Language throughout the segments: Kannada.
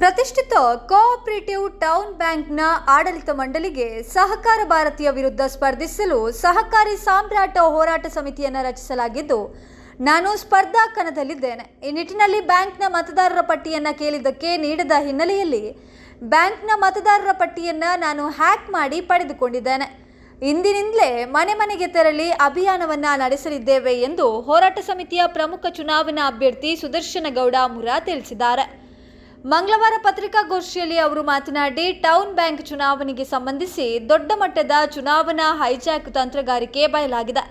ಪ್ರತಿಷ್ಠಿತ ಕೋಆಪರೇಟಿವ್ ಟೌನ್ ಬ್ಯಾಂಕ್ನ ಆಡಳಿತ ಮಂಡಳಿಗೆ ಸಹಕಾರ ಭಾರತೀಯ ವಿರುದ್ಧ ಸ್ಪರ್ಧಿಸಲು ಸಹಕಾರಿ ಸಾಮ್ರಾಟ ಹೋರಾಟ ಸಮಿತಿಯನ್ನು ರಚಿಸಲಾಗಿದ್ದು, ನಾನು ಸ್ಪರ್ಧಾ ಕಣದಲ್ಲಿದ್ದೇನೆ. ಈ ನಿಟ್ಟಿನಲ್ಲಿ ಬ್ಯಾಂಕ್ನ ಮತದಾರರ ಪಟ್ಟಿಯನ್ನು ಕೇಳಿದ್ದಕ್ಕೆ ನೀಡದ ಹಿನ್ನೆಲೆಯಲ್ಲಿ ಬ್ಯಾಂಕ್ನ ಮತದಾರರ ಪಟ್ಟಿಯನ್ನು ನಾನು ಹ್ಯಾಕ್ ಮಾಡಿ ಪಡೆದುಕೊಂಡಿದ್ದೇನೆ. ಇಂದಿನಿಂದಲೇ ಮನೆ ಮನೆಗೆ ತೆರಳಿ ಅಭಿಯಾನವನ್ನು ನಡೆಸಲಿದ್ದೇವೆ ಎಂದು ಹೋರಾಟ ಸಮಿತಿಯ ಪ್ರಮುಖ ಚುನಾವಣಾ ಅಭ್ಯರ್ಥಿ ಸುದರ್ಶನ ಗೌಡ ಮುರಾ ತಿಳಿಸಿದ್ದಾರೆ. ಮಂಗಳವಾರ ಪತ್ರಿಕಾಗೋಷ್ಠಿಯಲ್ಲಿ ಅವರು ಮಾತನಾಡಿ, ಟೌನ್ ಬ್ಯಾಂಕ್ ಚುನಾವಣೆಗೆ ಸಂಬಂಧಿಸಿ ದೊಡ್ಡ ಮಟ್ಟದ ಚುನಾವಣಾ ಹೈಜಾಕ್ ತಂತ್ರಗಾರಿಕೆ ಬಯಲಾಗಿದೆ.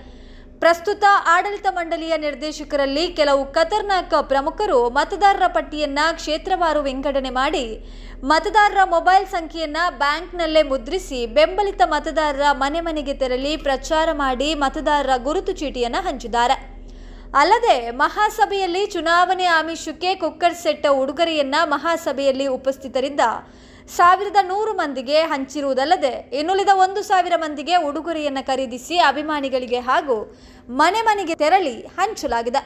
ಪ್ರಸ್ತುತ ಆಡಳಿತ ಮಂಡಳಿಯ ನಿರ್ದೇಶಕರಲ್ಲಿ ಕೆಲವು ಖತರ್ನಾಕ್ ಪ್ರಮುಖರು ಮತದಾರರ ಪಟ್ಟಿಯನ್ನ ಕ್ಷೇತ್ರವಾರು ವಿಂಗಡಣೆ ಮಾಡಿ, ಮತದಾರರ ಮೊಬೈಲ್ ಸಂಖ್ಯೆಯನ್ನ ಬ್ಯಾಂಕ್ನಲ್ಲೇ ಮುದ್ರಿಸಿ ಬೆಂಬಲಿತ ಮತದಾರರ ಮನೆ ಮನೆಗೆ ತೆರಳಿ ಪ್ರಚಾರ ಮಾಡಿ ಮತದಾರರ ಗುರುತು ಚೀಟಿಯನ್ನು ಹಂಚಿದ್ದಾರೆ. ಅಲ್ಲದೆ ಮಹಾಸಭೆಯಲ್ಲಿ ಚುನಾವಣೆ ಆಮಿಷಕ್ಕೆ ಕುಕ್ಕರ್ ಸೆಟ್ಟ ಉಡುಗೊರೆಯನ್ನ ಮಹಾಸಭೆಯಲ್ಲಿ ಉಪಸ್ಥಿತರಿಂದ ಸಾವಿರದ ನೂರು ಮಂದಿಗೆ ಹಂಚಿರುವುದಲ್ಲದೆ ಇನ್ನುಳಿದ ಒಂದು ಸಾವಿರ ಮಂದಿಗೆ ಉಡುಗೊರೆಯನ್ನು ಖರೀದಿಸಿ ಅಭಿಮಾನಿಗಳಿಗೆ ಹಾಗೂ ಮನೆ ಮನೆಗೆ ತೆರಳಿ ಹಂಚಲಾಗಿದೆ.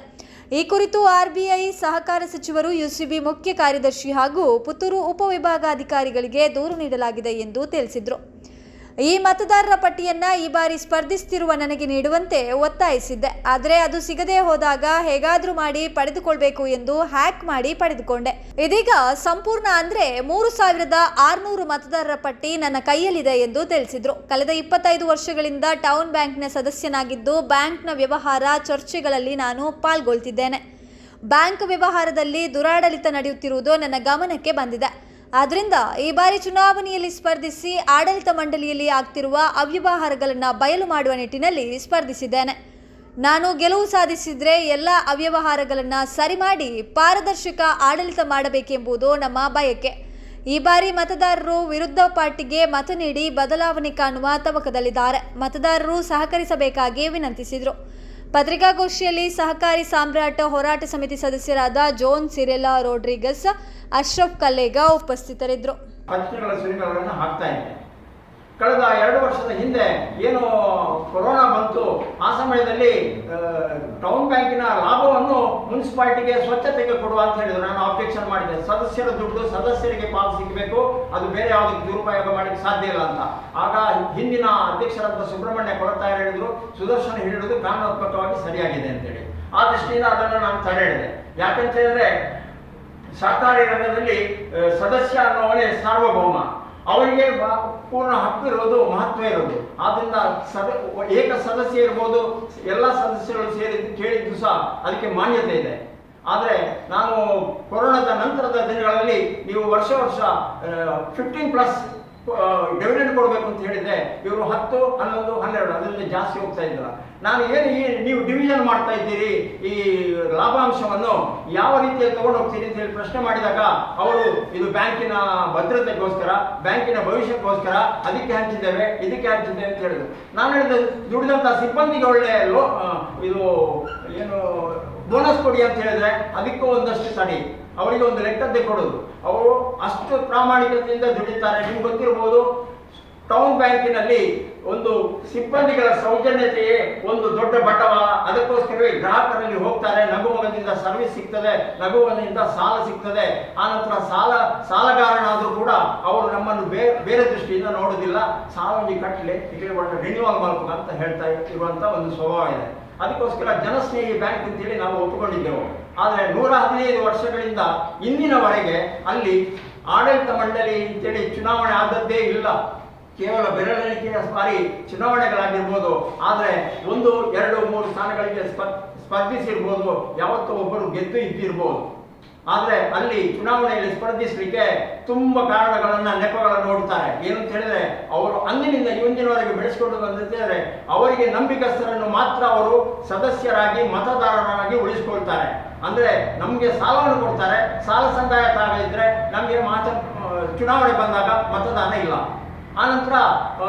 ಈ ಕುರಿತು ಆರ್ಬಿಐ ಸಹಕಾರ ಸಚಿವರು ಯುಸಿಬಿ ಮುಖ್ಯ ಕಾರ್ಯದರ್ಶಿ ಹಾಗೂ ಪುತ್ತೂರು ಉಪವಿಭಾಗಾಧಿಕಾರಿಗಳಿಗೆ ದೂರು ನೀಡಲಾಗಿದೆ ಎಂದು ತಿಳಿಸಿದರು. ಈ ಮತದಾರರ ಪಟ್ಟಿಯನ್ನ ಈ ಬಾರಿ ಸ್ಪರ್ಧಿಸುತ್ತಿರುವ ನನಗೆ ನೀಡುವಂತೆ ಒತ್ತಾಯಿಸಿದ್ದೆ. ಆದರೆ ಅದು ಸಿಗದೆ ಹೋದಾಗ ಹೇಗಾದ್ರೂ ಮಾಡಿ ಪಡೆದುಕೊಳ್ಬೇಕು ಎಂದು ಹ್ಯಾಕ್ ಮಾಡಿ ಪಡೆದುಕೊಂಡೆ. ಇದೀಗ ಸಂಪೂರ್ಣ ಅಂದ್ರೆ ಮೂರು ಸಾವಿರದ ಆರುನೂರು ಮತದಾರರ ಪಟ್ಟಿ ನನ್ನ ಕೈಯಲ್ಲಿದೆ ಎಂದು ತಿಳಿಸಿದ್ರು. ಕಳೆದ ಇಪ್ಪತ್ತೈದು ವರ್ಷಗಳಿಂದ ಟೌನ್ ಬ್ಯಾಂಕ್ನ ಸದಸ್ಯನಾಗಿದ್ದು ಬ್ಯಾಂಕ್ನ ವ್ಯವಹಾರ ಚರ್ಚೆಗಳಲ್ಲಿ ನಾನು ಪಾಲ್ಗೊಳ್ತಿದ್ದೇನೆ. ಬ್ಯಾಂಕ್ ವ್ಯವಹಾರದಲ್ಲಿ ದುರಾಡಳಿತ ನಡೆಯುತ್ತಿರುವುದು ನನ್ನ ಗಮನಕ್ಕೆ ಬಂದಿದೆ. ಆದ್ರಿಂದ ಈ ಬಾರಿ ಚುನಾವಣೆಯಲ್ಲಿ ಸ್ಪರ್ಧಿಸಿ ಆಡಳಿತ ಮಂಡಳಿಯಲ್ಲಿ ಆಗ್ತಿರುವ ಅವ್ಯವಹಾರಗಳನ್ನು ಬಯಲು ಮಾಡುವ ನಿಟ್ಟಿನಲ್ಲಿ ಸ್ಪರ್ಧಿಸಿದ್ದೇನೆ. ನಾನು ಗೆಲುವು ಸಾಧಿಸಿದರೆ ಎಲ್ಲ ಅವ್ಯವಹಾರಗಳನ್ನು ಸರಿ ಮಾಡಿ ಪಾರದರ್ಶಕ ಆಡಳಿತ ಮಾಡಬೇಕೆಂಬುದು ನಮ್ಮ ಬಯಕೆ. ಈ ಬಾರಿ ಮತದಾರರು ವಿರುದ್ಧ ಪಾರ್ಟಿಗೆ ಮತ ನೀಡಿ ಬದಲಾವಣೆ ಕಾಣುವ ತವಕದಲ್ಲಿದ್ದಾರೆ. ಮತದಾರರು ಸಹಕರಿಸಬೇಕಾಗಿ ವಿನಂತಿಸಿದರು. ಪತ್ರಿಕಾಗೋಷ್ಠಿಯಲ್ಲಿ ಸಹಕಾರಿ ಸಾಮ್ರಾಟ ಹೋರಾಟ ಸಮಿತಿ ಸದಸ್ಯರಾದ ಜೋನ್ ಸಿರೆಲಾ ರೋಡ್ರಿಗಸ್ ಅಶ್ರಫ್ ಕಲ್ಲೇಗ ಉಪಸ್ಥಿತರಿದ್ದರು ಪತ್ರಿಕೆಗಳ ಸುರಿಮಳೆಗಳನ್ನು ಹಾಕ್ತಾ ಇದೆ ಕಳೆದ ಎರಡು ವರ್ಷದ ಹಿಂದೆ ಏನು ಕೊರೋನಾ ಬಂತು, ಆ ಸಮಯದಲ್ಲಿ ಟೌನ್ ಬ್ಯಾಂಕಿನ ಲಾಭವನ್ನು ಮುನ್ಸಿಪಾಲಿಟಿಗೆ ಸ್ವಚ್ಛತೆಗೆ ಕೊಡುವ ಅಂತ ಹೇಳಿದ್ರು. ನಾನು ಆಬ್ಜೆಕ್ಷನ್ ಮಾಡಿದೆ. ಸದಸ್ಯರ ದುಡ್ಡು ಸದಸ್ಯರಿಗೆ ಪಾಲು ಸಿಗಬೇಕು, ಅದು ಬೇರೆ ಯಾವುದಕ್ಕೆ ದುರುಪಯೋಗ ಮಾಡಲಿಕ್ಕೆ ಸಾಧ್ಯ ಇಲ್ಲ ಅಂತ. ಆಗ ಹಿಂದಿನ ಅಧ್ಯಕ್ಷರಾದ ಸುಬ್ರಹ್ಮಣ್ಯ ಕೊರತಾಯ ಹೇಳಿದ್ರು, ಸುದರ್ಶನ ಹೇಳಿರುವುದು ಕಾನೂನಾತ್ಮಕವಾಗಿ ಸರಿಯಾಗಿದೆ ಅಂತೇಳಿ ಆ ದೃಷ್ಟಿಯಿಂದ ಅದನ್ನು ನಾನು ತಡೆ ಹಿಡಿದೆ ಯಾಕಂತ ಹೇಳಿದ್ರೆ, ಸರ್ಕಾರಿ ರಂಗದಲ್ಲಿ ಸದಸ್ಯ ಅನ್ನೋವನೇ ಸಾರ್ವಭೌಮ. ಅವರಿಗೆ ಪೂರ್ಣ ಹಕ್ಕು ಇರೋದು ಮಹತ್ವ ಇರೋದು ಆದ್ರಿಂದ ಸದ ಏಕ ಸದಸ್ಯ ಇರ್ಬೋದು, ಎಲ್ಲ ಸದಸ್ಯರು ಸೇರಿ ಕೇಳಿದ್ದು ಸಹ ಅದಕ್ಕೆ ಮಾನ್ಯತೆ ಇದೆ. ಆದರೆ ನಾನು ಕೊರೋನಾದ ನಂತರದ ದಿನಗಳಲ್ಲಿ ನೀವು ವರ್ಷ ವರ್ಷ ಫಿಫ್ಟೀನ್ ಪ್ಲಸ್ ಡಿವಿಡೆಂಡ್ ಕೊಡಬೇಕು ಅಂತ ಹೇಳಿದ್ರೆ ಇವರು ಹತ್ತು, ಹನ್ನೊಂದು, ಹನ್ನೆರಡು ಅದರಿಂದ ಜಾಸ್ತಿ ಹೋಗ್ತಾ ಇದ್ದಿಲ್ಲ ನಾನು ಏನು ಈ, ನೀವು ಡಿವಿಷನ್ ಮಾಡ್ತಾ ಇದ್ದೀರಿ, ಈ ಲಾಭಾಂಶವನ್ನು ಯಾವ ರೀತಿಯಲ್ಲಿ ತಗೊಂಡು ಹೋಗ್ತೀರಿ ಅಂತ ಹೇಳಿ ಪ್ರಶ್ನೆ ಮಾಡಿದಾಗ ಅವರು, ಇದು ಬ್ಯಾಂಕಿನ ಭದ್ರತೆಗೋಸ್ಕರ, ಬ್ಯಾಂಕಿನ ಭವಿಷ್ಯಕ್ಕೋಸ್ಕರ ಅದಕ್ಕೆ ಹಂಚಿದ್ದೇವೆ, ಇದಕ್ಕೆ ಹಂಚಿದ್ದೇವೆ ಅಂತ ಹೇಳಿದ್ರು. ನಾನು ಹೇಳಿದ ದುಡಿದಂಥ ಸಿಬ್ಬಂದಿಗೆ ಒಳ್ಳೆ ಲೋ ಇದು, ಏನು, ಬೋನಸ್ ಕೊಡಿ ಅಂತ ಹೇಳಿದ್ರೆ ಅದಕ್ಕೂ ಒಂದಷ್ಟು ತಡಿ. ಅವರಿಗೆ ಒಂದು ಲೆಕ್ಕದ್ದೇ ಕೊಡೋದು. ಅವರು ಅಷ್ಟು ಪ್ರಾಮಾಣಿಕತೆಯಿಂದ ದುಡಿತಾರೆ. ನಿಮ್ಗೆ ಗೊತ್ತಿರ್ಬೋದು ಟೌನ್ ಬ್ಯಾಂಕಿನಲ್ಲಿ ಒಂದು ಸಿಬ್ಬಂದಿಗಳ ಸೌಜನ್ಯತೆಯೇ ಒಂದು ದೊಡ್ಡ ಬಟ್ಟವ ಅದಕ್ಕೋಸ್ಕರವೇ ಗ್ರಾಹಕರಲ್ಲಿ ಹೋಗ್ತಾರೆ. ನಗುವನದಿಂದ ಸರ್ವಿಸ್ ಸಿಗ್ತದೆ ನಗುವನದಿಂದ ಸಾಲ ಸಿಗ್ತದೆ. ಆನಂತರ ಸಾಲ, ಸಾಲಗಾರನಾದರೂ ಕೂಡ ಅವರು ನಮ್ಮನ್ನು ಬೇರೆ ಬೇರೆ ದೃಷ್ಟಿಯಿಂದ ನೋಡೋದಿಲ್ಲ. ಸಾಲ ಕಟ್ಟಲೆ ರಿನ್ಯೂವಲ್ ಮಾಡಬೇಕು ಅಂತ ಹೇಳ್ತಾ ಇರುವಂತ ಒಂದು ಸ್ವಭಾವ ಇದೆ. ಅದಕ್ಕೋಸ್ಕರ ಜನಸ್ನೇಹಿ ಬ್ಯಾಂಕ್ ಅಂತೇಳಿ ನಾವು ಒಪ್ಪಿಕೊಂಡಿದ್ದೆವು. ಆದರೆ ನೂರ ಹದಿನೈದು ವರ್ಷಗಳಿಂದ ಇಂದಿನವರೆಗೆ ಅಲ್ಲಿ ಆಡಳಿತ ಮಂಡಳಿ ಅಂತೇಳಿ ಚುನಾವಣೆ ಆದದ್ದೇ ಇಲ್ಲ. ಕೇವಲ ಬೆರಳೆಣಿಕೆಯ ಬಾರಿ ಚುನಾವಣೆಗಳಾಗಿರ್ಬೋದು, ಆದರೆ ಒಂದು, ಎರಡು, ಮೂರು ಸ್ಥಾನಗಳಿಗೆ ಸ್ಪರ್ ಸ್ಪರ್ಧಿಸಿರ್ಬೋದು, ಯಾವತ್ತೋ ಒಬ್ಬರು ಗೆದ್ದು ಇದ್ದಿರ್ಬೋದು. ಆದರೆ ಅಲ್ಲಿ ಚುನಾವಣೆಯಲ್ಲಿ ಸ್ಪರ್ಧಿಸಲಿಕ್ಕೆ ತುಂಬ ಕಾರಣಗಳನ್ನು ನೆಪಗಳನ್ನು ನೋಡ್ತಾರೆ. ಏನು ಹೇಳಿದ್ರೆ, ಅವರು ಅಂದಿನಿಂದ ಇವಂದಿನವರೆಗೆ ಬೆಳೆಸಿಕೊಂಡು ಬಂದಿದ್ದಾರೆ ಅವರಿಗೆ ನಂಬಿಕಸ್ಥರನ್ನು ಮಾತ್ರ ಅವರು ಸದಸ್ಯರಾಗಿ, ಮತದಾರರಾಗಿ ಉಳಿಸಿಕೊಳ್ತಾರೆ. ಅಂದ್ರೆ ನಮಗೆ ಸಾಲವನ್ನು ಕೊಡ್ತಾರೆ. ಸಾಲ ಸಂದಾಯ ತಾಗಿದ್ರೆ ನಮಗೆ ಮಾತ, ಚುನಾವಣೆ ಬಂದಾಗ ಮತದಾನ ಇಲ್ಲ. ಆನಂತರ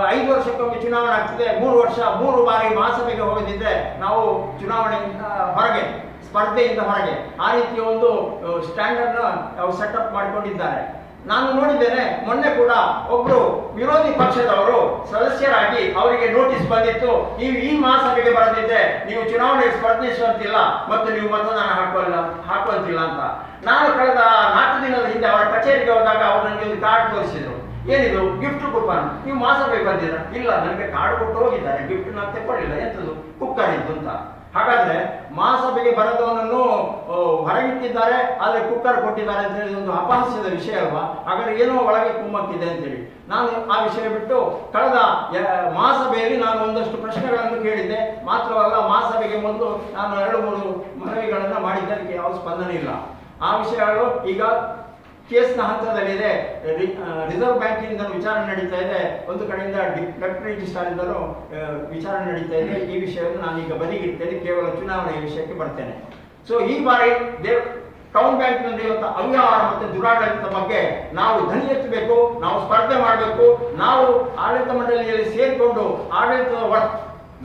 ಐದು ವರ್ಷಕ್ಕೊಮ್ಮೆ ಚುನಾವಣೆ ಆಗ್ತದೆ. ಮೂರು ವರ್ಷ, ಮೂರು ಬಾರಿ ಮಹಾಸಭೆಗೆ ಹೋಗದಿದ್ದರೆ ನಾವು ಚುನಾವಣೆಯಿಂದ ಹೊರಗೆ. ಸ್ಪರ್ಧೆಯಿಂದ ಹೊರಗೆ ಆ ರೀತಿಯ ಒಂದು ಸ್ಟ್ಯಾಂಡರ್ಡ್ ಅವರು ಸೆಟಪ್ ಮಾಡಿಕೊಂಡಿದ್ದಾರೆ. ನಾನು ನೋಡಿದ್ದೇನೆ, ಮೊನ್ನೆ ಕೂಡ ಒಬ್ರು ವಿರೋಧಿ ಪಕ್ಷದವರು ಸದಸ್ಯರಾಗಿ ಅವರಿಗೆ ನೋಟಿಸ್ ಬಂದಿತ್ತು. ನೀವು ಈ ಮಹಾಸಭೆಗೆ ಬರದಿದ್ದರೆ ನೀವು ಚುನಾವಣೆಗೆ ಸ್ಪರ್ಧಿಸುವಂತಿಲ್ಲ ಮತ್ತು ನೀವು ಮತದಾನ ಹಾಕುವಲ್ಲ ಹಾಕುವಂತಿಲ್ಲ ಅಂತ. ನಾನು ಕಳೆದ ನಾಲ್ಕು ದಿನದ ಹಿಂದೆ ಅವರ ಕಚೇರಿಗೆ ಹೋದಾಗ ಅವರು ನನಗೆ ಒಂದು ಕಾರ್ಡ್ ತೋರಿಸಿದ್ರು. ಏನಿದು? ಗಿಫ್ಟ್ ಕೂಪನ್ ನೀವು ಮಹಾಸಭೆಗೆ ಬಂದಿರ ಇಲ್ಲ, ನನಗೆ ಕಾರ್ಡ್ ಕೊಟ್ಟು ಹೋಗಿದ್ದಾರೆ. ಗಿಫ್ಟ್ ನಾನು ತಗೊಳ್ಳಿಲ್ಲ ಎಂಥದ್ದು ಕುಕ್ಕರ್ ಇದ್ದು ಅಂತ ಹಾಗಾದ್ರೆ ಮಹಾಸಭೆಗೆ ಬರದವನನ್ನು ಹೊರಗಿಟ್ಟಿದ್ದಾರೆ, ಆದರೆ ಕುಕ್ಕರ್ ಕೊಟ್ಟಿದ್ದಾರೆ ಅಂತ ಹೇಳಿ ಒಂದು ಅಪಹಾಸ್ಯದ ವಿಷಯ ಅಲ್ವಾ? ಹಾಗಾದ್ರೆ ಏನೋ ಒಳಗೆ ಕುಮ್ಮಕ್ಕಿದೆ ಅಂತೇಳಿ ನಾನು ಆ ವಿಷಯ ಬಿಟ್ಟು ಕಳೆದ ಮಹಾಸಭೆಯಲ್ಲಿ ನಾನು ಒಂದಷ್ಟು ಪ್ರಶ್ನೆಗಳನ್ನು ಕೇಳಿದ್ದೆ. ಮಾತ್ರವಲ್ಲ, ಮಹಾಸಭೆಗೆ ಮೊದಲು ನಾನು ಎರಡು, ಮೂರು ಮನವಿಗಳನ್ನು ಮಾಡಿದ್ದಕ್ಕೆ ಯಾವ ಸ್ಪಂದನೆ ಇಲ್ಲ. ಆ ವಿಷಯಗಳು ಈಗ ಕೇಸ್ನ ಹಂತದಲ್ಲಿದೆ ರಿಸರ್ವ್ ಬ್ಯಾಂಕಿನಿಂದ ವಿಚಾರಣೆ ನಡೀತಾ ಇದೆ. ಒಂದು ಕಡೆಯಿಂದ ಡೆಪ್ಟಿ ರಿಜಿಸ್ಟ್ರಾರಿಂದಲೂ ವಿಚಾರಣೆ ನಡೀತಾ ಇದೆ. ಈ ವಿಷಯವನ್ನು ನಾನು ಈಗ ಬದಿಗಿಡ್ತೇನೆ. ಕೇವಲ ಚುನಾವಣೆಯ ವಿಷಯಕ್ಕೆ ಬರ್ತೇನೆ. ಸೊ ಈ ಬಾರಿ ದೇವ್, ಟೌನ್ ಬ್ಯಾಂಕ್ ನಡೆಯುವಂತಹ ಅವ್ಯವಹಾರ ಮತ್ತು ದುರಾಡಳಿತದ ಬಗ್ಗೆ ನಾವು ಧ್ವನಿ ಎತ್ತಬೇಕು, ನಾವು ಸ್ಪರ್ಧೆ ಮಾಡಬೇಕು, ನಾವು ಆಡಳಿತ ಮಂಡಳಿಯಲ್ಲಿ ಸೇರಿಕೊಂಡು ಆಡಳಿತದ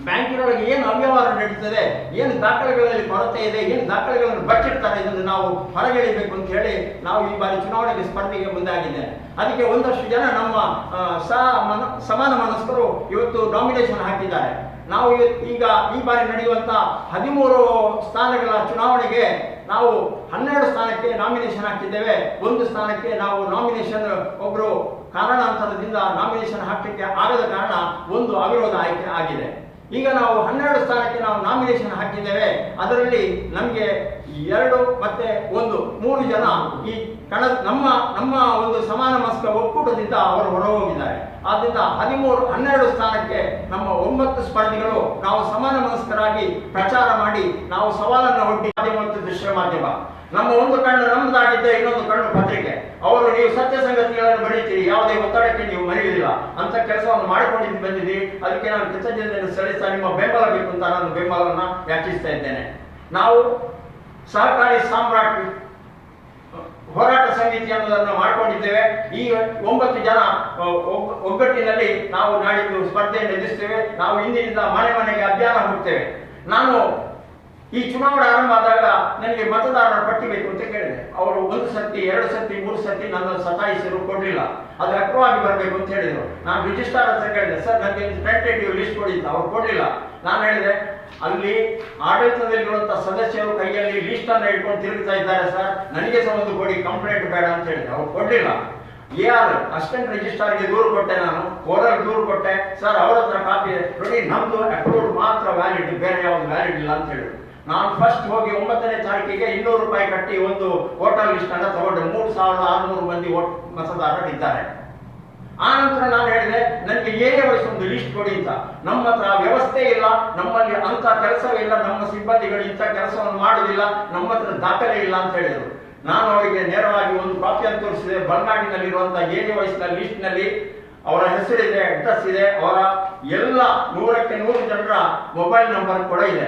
ಬ್ಯಾಂಕಿನೊಳಗೆ ಏನು ಅವ್ಯವಹಾರ ನಡೀತದೆ, ಏನು ದಾಖಲೆಗಳಲ್ಲಿ ಕೊರತೆ ಇದೆ, ಏನು ದಾಖಲೆಗಳನ್ನು ಬಚ್ಚಿಡ್ತಾರೆ ಇದನ್ನು ನಾವು ಹೊರಗೆಳಿಬೇಕು ಅಂತ ಹೇಳಿ ನಾವು ಈ ಬಾರಿ ಚುನಾವಣೆಗೆ ಸ್ಪರ್ಧೆಗೆ ಮುಂದಾಗಿದೆ ಅದಕ್ಕೆ ಒಂದಷ್ಟು ಜನ ನಮ್ಮ ಸಮಾನ ಮನಸ್ಕರು ಇವತ್ತು ನಾಮಿನೇಷನ್ ಹಾಕಿದ್ದಾರೆ. ನಾವು ಈಗ ಈ ಬಾರಿ ನಡೆಯುವಂತ ಹದಿಮೂರು ಸ್ಥಾನಗಳ ಚುನಾವಣೆಗೆ ನಾವು ಹನ್ನೆರಡು ಸ್ಥಾನಕ್ಕೆ ನಾಮಿನೇಷನ್ ಹಾಕಿದ್ದೇವೆ. ಒಂದು ಸ್ಥಾನಕ್ಕೆ ನಾವು ನಾಮಿನೇಷನ್ ಒಬ್ಬರು ಕಾರಣಾಂತರದಿಂದ ನಾಮಿನೇಷನ್ ಹಾಕಲಿಕ್ಕೆ ಆಗದ ಕಾರಣ ಒಂದು ಅವಿರೋಧ ಆಯ್ಕೆ ಆಗಿದೆ. ಈಗ ನಾವು ಹನ್ನೆರಡು ಸ್ಥಾನಕ್ಕೆ ನಾವು ನಾಮಿನೇಷನ್ ಹಾಕಿದ್ದೇವೆ. ಅದರಲ್ಲಿ ನಮಗೆ ಎರಡು ಮತ್ತೆ ಒಂದು, ಮೂರು ಜನ ಈ ಕಣ ನಮ್ಮ ನಮ್ಮ ಒಂದು ಸಮಾನ ಮಸ್ಕ ಒಕ್ಕೂಟದಿಂದ ಅವರು ಹೊರಹೋಗಿದ್ದಾರೆ. ಆದ್ದರಿಂದ ಹದಿಮೂರು, ಹನ್ನೆರಡು ಸ್ಥಾನಕ್ಕೆ ನಮ್ಮ ಒಂಬತ್ತು ಸ್ಪರ್ಧಿಗಳು ನಾವು ಸಮಾನ ಮನಸ್ಕರಾಗಿ ಪ್ರಚಾರ ಮಾಡಿ ನಾವು ಸವಾಲನ್ನು ಒಡ್ಡಿ ಮತ್ತು ದೃಶ್ಯ ಮಾಧ್ಯಮ. ನಮ್ಮ ಒಂದು ಕಣ್ಣು ನಮ್ಮದಾಗಿದ್ದ ಇನ್ನೊಂದು ಕಣ್ಣು ಪತ್ರಿಕೆ. ಅವರು ನೀವು ಸತ್ಯ ಸಂಗತಿಗಳನ್ನು ಬರೀತೀರಿ, ಯಾವುದೇ ಒತ್ತಡಕ್ಕೆ ನೀವು ಮರೆಯುವುದಿಲ್ಲ ಅಂತ ಕೆಲಸವನ್ನು ಮಾಡಿಕೊಂಡಿದ್ದು ಬಂದಿದ್ದೀರಿ. ಅದಕ್ಕೆ ನಾನು ಕೃತಜ್ಞತೆಯನ್ನು ಸಲ್ಲಿಸ್ತಾ ನಿಮ್ಮ ಬೆಂಬಲ ಬೇಕು ಅಂತ ನಾನು ಬೆಂಬಲವನ್ನು ಯಾಚಿಸ್ತಾ ಇದ್ದೇನೆ. ನಾವು ಸಹಕಾರಿ ಸಾಮ್ರಾಟ್ ಹೋರಾಟ ಸಮಿತಿ ಅನ್ನೋದನ್ನು ಮಾಡಿಕೊಂಡಿದ್ದೇವೆ. ಈ ಒಂಬತ್ತು ಜನ ಒಗ್ಗಟ್ಟಿನಲ್ಲಿ ನಾವು ನಾಡಿದ್ದು ಸ್ಪರ್ಧೆಯನ್ನು ಎದುರಿಸ್ತೇವೆ. ನಾವು ಇಂದಿನಿಂದ ಮನೆ ಮನೆಗೆ ಅಭಿಯಾನ ಹೋಗ್ತೇವೆ ನಾನು ಈ ಚುನಾವಣೆ ಆರಂಭ ಆದಾಗ ನನಗೆ ಮತದಾರರ ಪಟ್ಟಿ ಬೇಕು ಅಂತ ಕೇಳಿದೆ. ಅವರು ಒಂದು ಸತಿ ಎರಡು ಸತಿ ಮೂರು ಸತಿ ನನ್ನ ಸತಾಯಿಸಲು ಕೊಡಲಿಲ್ಲ ಅದು ಅಕ್ರವಾಗಿ ಬರಬೇಕು ಅಂತ ಹೇಳಿದರು. ನಾನು ರಿಜಿಸ್ಟ್ರಾರ್ ಹತ್ರ ಕೇಳಿದೆ, ಸರ್ ನನಗೆ ಟೆಂಟೇಟಿವ್ ಲಿಸ್ಟ್ ಕೊಡಿ ಅಂತ ಅವ್ರು ಕೊಡಲಿಲ್ಲ. ನಾನು ಹೇಳಿದೆ, ಅಲ್ಲಿ ಆಡಳಿತದಲ್ಲಿರುವಂಥ ಸದಸ್ಯರು ಕೈಯಲ್ಲಿ ಲಿಸ್ಟ್ ಅನ್ನು ಇಟ್ಕೊಂಡು ತಿರುಗ್ತಾ ಇದ್ದಾರೆ, ಸರ್. ನನಗೆ ಒಂದು ಕೊಡಿ ಕಂಪ್ಲೇಂಟ್ ಬೇಡ ಅಂತ ಹೇಳಿದೆ. ಅವ್ರು ಕೊಡಲಿಲ್ಲ. ಎ ಆರ್, ಅಸ್ಟೆಂಟ್ ರಿಜಿಸ್ಟ್ರಾರ್ಗೆ ದೂರು ಕೊಟ್ಟೆ ನಾನು. ಓರಲ್ ದೂರು ಕೊಟ್ಟೆ. ಸರ್, ಅವ್ರ ಹತ್ರ ಕಾಪಿ ಇದೆ. ನೋಡಿ, ನಮ್ದು ಅಪ್ರೂವ್ಡ್ ಮಾತ್ರ ವ್ಯಾಲಿಡ್ ಬೇರೆ ಯಾವ್ದು ವ್ಯಾಲಿಡ್ ಇಲ್ಲ ಅಂತ ಹೇಳಿದ್ರು. ನಾನು ಫಸ್ಟ್ ಹೋಗಿ ಒಂಬತ್ತನೇ ತಾರೀಕಿಗೆ ಇನ್ನೂರು ರೂಪಾಯಿ ಕಟ್ಟಿ ಒಂದು ವೋಟರ್ ಲಿಸ್ಟ್ ಅನ್ನ ತಗೊಂಡೆ. ಮೂರು ಸಾವಿರದ ಆರುನೂರು ಮಂದಿ ವೋಟ್ ಮತದಾರರು ಇದ್ದಾರೆ. ಆ ನಂತರ ನಾನು ಹೇಳಿದೆ, ನನಗೆ ಏನೇ ವಯಸ್ಸು ಒಂದು ಲಿಸ್ಟ್ ಕೊಡಿ ಅಂತ. ನಮ್ಮ ಹತ್ರ ವ್ಯವಸ್ಥೆ ಇಲ್ಲ. ನಮ್ಮಲ್ಲಿ ಅಂತ ಕೆಲಸವೇ ಇಲ್ಲ. ನಮ್ಮ ಸಿಬ್ಬಂದಿಗಳು ಇಂಥ ಕೆಲಸವನ್ನು ಮಾಡುವುದಿಲ್ಲ ನಮ್ಮ ಹತ್ರ ದಾಖಲೆ ಇಲ್ಲ ಅಂತ ಹೇಳಿದರು. ನಾನು ಅವರಿಗೆ ನೇರವಾಗಿ ಒಂದು ಕಾಪಿಯನ್ನು ತೋರಿಸಿದೆ. ಬಲ್ನಾಡಿನಲ್ಲಿರುವಂತಹ ಏನೇ ವಯಸ್ಸಿನ ಲಿಸ್ಟ್ನಲ್ಲಿ ಅವರ ಹೆಸರಿದೆ ಅಡ್ರೆಸ್ ಇದೆ. ಅವರ ಎಲ್ಲ ನೂರಕ್ಕೆ ನೂರು ಜನರ ಮೊಬೈಲ್ ನಂಬರ್ ಕೂಡ ಇದೆ.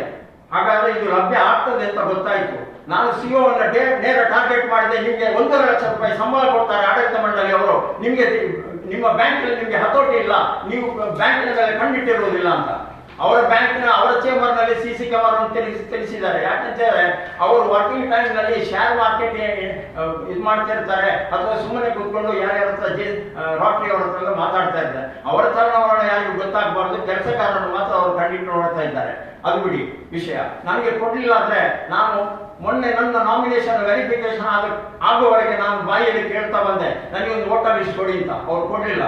ಹಾಗಾದ್ರೆ ಇದು ಲಭ್ಯ ಆಗ್ತದೆ ಅಂತ ಗೊತ್ತಾಯಿತು. ನಾನು ಸಿಒ ಅನ್ನ ಡೇ- ನೇರ ಟಾರ್ಗೆಟ್ ಮಾಡಿದೆ, ನಿಮಗೆ ಒಂದೂವರೆ ಲಕ್ಷ ರೂಪಾಯಿ ಸಂಬಳ ಕೊಡ್ತಾರೆ ಆಡಳಿತ ಮಂಡಳಿ ಅವರು. ನಿಮಗೆ ನಿಮ್ಮ ಬ್ಯಾಂಕ್ ನಿಮಗೆ ಹತೋಟಿ ಇಲ್ಲ. ನೀವು ಬ್ಯಾಂಕಿನ ಮೇಲೆ ಕಣ್ಣಿಟ್ಟಿರುವುದಿಲ್ಲ ಅಂತ. ಅವರ ಬ್ಯಾಂಕ್ನ ಅವರ ಚೇಂಬರ್ನಲ್ಲಿ ಸಿ ಸಿ ಕ್ಯಾಮರಾ ತಿಳಿಸಿ ತಿಳಿಸಿದ್ದಾರೆ ಯಾಕಂತ ಹೇಳಿದ್ರೆ, ಅವರು ವರ್ಕಿಂಗ್ ಟೈಮ್ನಲ್ಲಿ ಶೇರ್ ಮಾರ್ಕೆಟ್ ಇದು ಮಾಡ್ತಾ ಇರ್ತಾರೆ. ಅಥವಾ ಸುಮ್ಮನೆ ಕೂತ್ಕೊಂಡು ಯಾರ್ಯಾರ ಹತ್ರ ಜೆ ರಾಟ್ರಿ ಅವರ ಹತ್ರ ಮಾತಾಡ್ತಾ ಇದ್ದಾರೆ. ಅವರ ತರುಣವರಣ ಯಾರಿಗೂ ಗೊತ್ತಾಗಬಾರ್ದು. ಕೆಲಸಗಾರರನ್ನು ಮಾತ್ರ ಅವರು ಕಂಡಿಟ್ಟು ನೋಡ್ತಾ ಇದ್ದಾರೆ. ಅದು ಬಿಡಿ ವಿಷಯ. ನನಗೆ ಕೊಡ್ಲಿಲ್ಲ ಅಂದ್ರೆ ನಾನು ಮೊನ್ನೆ ನನ್ನ ನಾಮಿನೇಷನ್ ವೆರಿಫಿಕೇಶನ್ ಆಗ ಆಗುವವರೆಗೆ ನಾನು ಬಾಯಿಯಲ್ಲಿ ಕೇಳ್ತಾ ಬಂದೆ. ನನಗೆ ಒಂದು ಓಟ ಲಿಸ್ಟ್ ಕೊಡಿ ಅಂತ. ಅವ್ರು ಕೊಡ್ಲಿಲ್ಲ.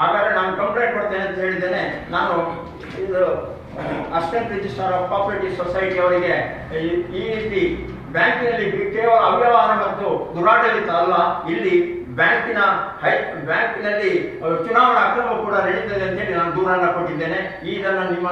ಹಾಗಾದ್ರೆ ನಾನು ಕಂಪ್ಲೇಂಟ್ ಕೊಡ್ತೇನೆ ಅಂತ ಹೇಳಿದ್ದೇನೆ. ನಾನು ಇದು, assistant registrar of cooperative society ಅವರಿಗೆ ಈ- ರೀತಿ ಬ್ಯಾಂಕಿನಲ್ಲಿ ಕೇವಲ ಅವ್ಯವಹಾರ ಮತ್ತು ದುರಾಡಳಿತ ಅಲ್ಲ, ಇಲ್ಲಿ ಬ್ಯಾಂಕಿನ ಹೈ, ಬ್ಯಾಂಕಿನಲ್ಲಿ ಚುನಾವಣಾ ಅಕ್ರಮ ಕೂಡ ನಡೀತದೆ ಅಂತೇಳಿ ನಾನು ದೂರನ್ನ ಕೊಟ್ಟಿದ್ದೇನೆ. ಇದನ್ನು ನಿಮ್ಮ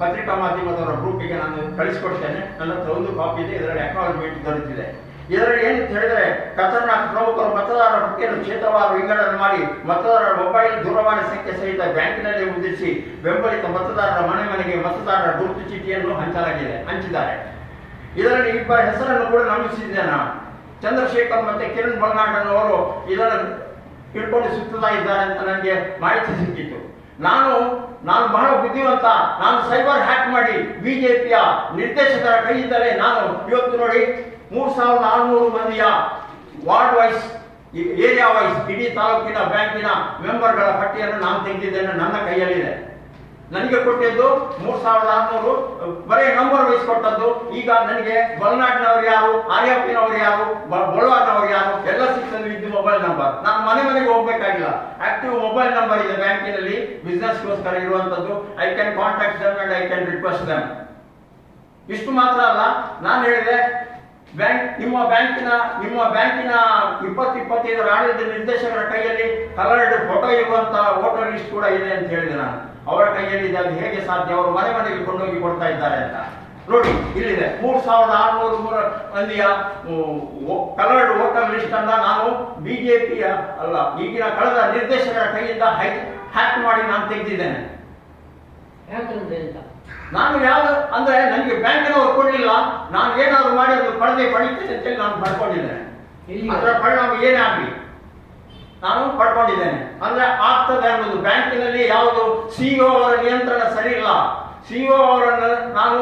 ಪತ್ರಿಕಾ ಮಾಧ್ಯಮದವರ ಗ್ರೂಪಿಗೆ ನಾನು ಕಳಿಸ್ಕೊಡ್ತೇನೆ. ನನ್ನ ಹತ್ರ ಒಂದು ಕಾಪಿ ಇದೆ, ಇದರಲ್ಲಿ ಅಕ್ನಾಲಜ್ಮೆಂಟ್ ದೊರೆತಿದೆ. ಇದರಲ್ಲಿ ಏನಂತ ಹೇಳಿದ್ರೆ ಖತರ್ನಾಕ್ ಪ್ರಮುಖರು ಮತದಾರರ ಪಟ್ಟಿಯನ್ನು ಕ್ಷೇತ್ರವಾರು ವಿಂಗಡಣೆ ಮಾಡಿ, ಮತದಾರರ ಮೊಬೈಲ್ ದೂರವಾಣಿ ಸಂಖ್ಯೆ ಸಹಿತ ಬ್ಯಾಂಕಿನಲ್ಲಿ ಮುದ್ರಿಸಿ ಬೆಂಬಲಿತ ಮತದಾರರ ಮನೆ ಮನೆಗೆ ಮತದಾರರ ಗುರುತು ಚೀಟಿಯನ್ನು ಹಂಚಲಾಗಿದೆ, ಹಂಚಿದ್ದಾರೆ. ಇದರಲ್ಲಿ ಇಬ್ಬರ ಹೆಸರನ್ನು ಕೂಡ ನಮಿಸಿದ್ದೆ ನಾನು. ಚಂದ್ರಶೇಖರ್ ಮತ್ತೆ ಕಿರಣ್ ಬಲ್ನಾಡನ್ ಅವರು ಇದನ್ನು ಇಟ್ಕೊಂಡು ಸುತ್ತಾ ಇದ್ದಾರೆ ಅಂತ ನನಗೆ ಮಾಹಿತಿ ಸಿಕ್ಕಿತ್ತು. ನಾನು ನಾನು ಬಹಳ ಬುದ್ಧಿವಂತ, ನಾನು ಸೈಬರ್ ಹ್ಯಾಕ್ ಮಾಡಿ ಬಿಜೆಪಿಯ ನಿರ್ದೇಶಕರ ಕೈಯಿಂದಲೇ ನಾನು ಇವತ್ತು ನೋಡಿ ಮೂರು ಸಾವಿರದ ಆರುನೂರು ಮಂದಿಯ ವಾರ್ಡ್ ವೈಸ್ ಏರಿಯಾ ವೈಸ್, ಇಡೀ ತಾಲೂಕಿನ ಬ್ಯಾಂಕಿನ ಮೆಂಬರ್ಗಳ ಪಟ್ಟಿಯನ್ನು ನಾನು ತೆಗೆದಿದ್ದೇನೆ, ನನ್ನ ಕೈಯಲ್ಲಿದೆ. ನನಗೆ ಕೊಟ್ಟಿದ್ದು ಮೂರ್ ಸಾವಿರದ ಆರ್ನೂರು, ಬರೀ ನಂಬರ್ ವೈಸ್ ಕೊಟ್ಟದ್ದು. ಈಗ ನನಗೆ ಬಲ್ನಾಡಿನವರು ಯಾರು ಆರ್ಯಪ್ಪಿನವರು ಯಾರು ಬೊಳವಾರ್ನವರು ಯಾರು, ಎಲ್ಲ ಸಿಕ್ಸಲ್ಲಿ ಇದ್ದು ಮೊಬೈಲ್ ನಂಬರ್ ನಾನು ಮನೆ ಮನೆಗೆ ಹೋಗ್ಬೇಕಾಗಿಲ್ಲ. ಆಕ್ಟಿವ್ ಮೊಬೈಲ್ ನಂಬರ್ ಇದೆ ಬ್ಯಾಂಕಿನಲ್ಲಿ ಬಿಸ್ನೆಸ್ಗೋಸ್ಕರ ಇರುವಂತದ್ದು I can contact and I can request them ಇಷ್ಟು ಮಾತ್ರ ಅಲ್ಲ, ನಾನು ಹೇಳಿದೆ ಬ್ಯಾಂಕ್, ನಿಮ್ಮ ಬ್ಯಾಂಕಿನ ನಿಮ್ಮ ಬ್ಯಾಂಕಿನ ಇಪ್ಪತ್ತು ಇಪ್ಪತ್ತೈದು ಆಡಳಿತ ನಿರ್ದೇಶಕರ ಕೈಯಲ್ಲಿ ಕಲರ್ಡ್ ಫೋಟೋ ಇರುವಂತಹ ವೋಟರ್ ಲಿಸ್ಟ್ ಕೂಡ ಇದೆ ಅಂತ ಹೇಳಿದೆ ನಾನು. ಅವರ ಕೈಯಲ್ಲಿ ಇದೆ, ಅದು ಹೇಗೆ ಸಾಧ್ಯ? ಅವರು ಮನೆ ಮನೆಗೆ ಕೊಂಡೋಗಿ ಕೊಡ್ತಾ ಇದ್ದಾರೆ ಅಂತ. ನೋಡಿ, ಇಲ್ಲಿದೆ. ಮೂರು ಸಾವಿರದ ಆರುನೂರು ಮೂರ ಮಂದಿಯ ಕಲರ್ಡ್ ವೋಟರ್ ಲಿಸ್ಟ್ ಅನ್ನ ನಾನು ಬಿಜೆಪಿಯ, ಅಲ್ಲ, ಈಗಿನ ಕಳೆದ ನಿರ್ದೇಶಕರ ಕೈಯಿಂದ ಹ್ಯಾಕ್ ಮಾಡಿ ನಾನು ತೆಗೆದಿದ್ದೇನೆ. ಯಾಕಂದ್ರೆ ಅಂತ? ನಾನು ಯಾವ ಅಂದ್ರೆ ನನಗೆ ಬ್ಯಾಂಕಿನವರು ಕೊಡಲಿಲ್ಲ ನಾನು ಏನಾದ್ರು ಮಾಡಿ ಅದನ್ನು ಪಡೆದೇ ಪಡಿತೇನೆ ಅಂತೇಳಿ ನಾನು ಪಡ್ಕೊಂಡಿದ್ದೇನೆ? ಅದರ ಪರಿಣಾಮ ಏನೇ ಆಗಲಿ. ನಾನು ಪಡ್ಕೊಂಡಿದ್ದೇನೆ. ಅಂದ್ರೆ ಆಗ್ತದೆ ಅನ್ನೋದು ಬ್ಯಾಂಕಿನಲ್ಲಿ ಯಾವುದು ಸಿಇಒ ಅವರ ನಿಯಂತ್ರಣ ಸರಿ ಇಲ್ಲ. ಸಿಇಒ ಅವರನ್ನು ನಾನು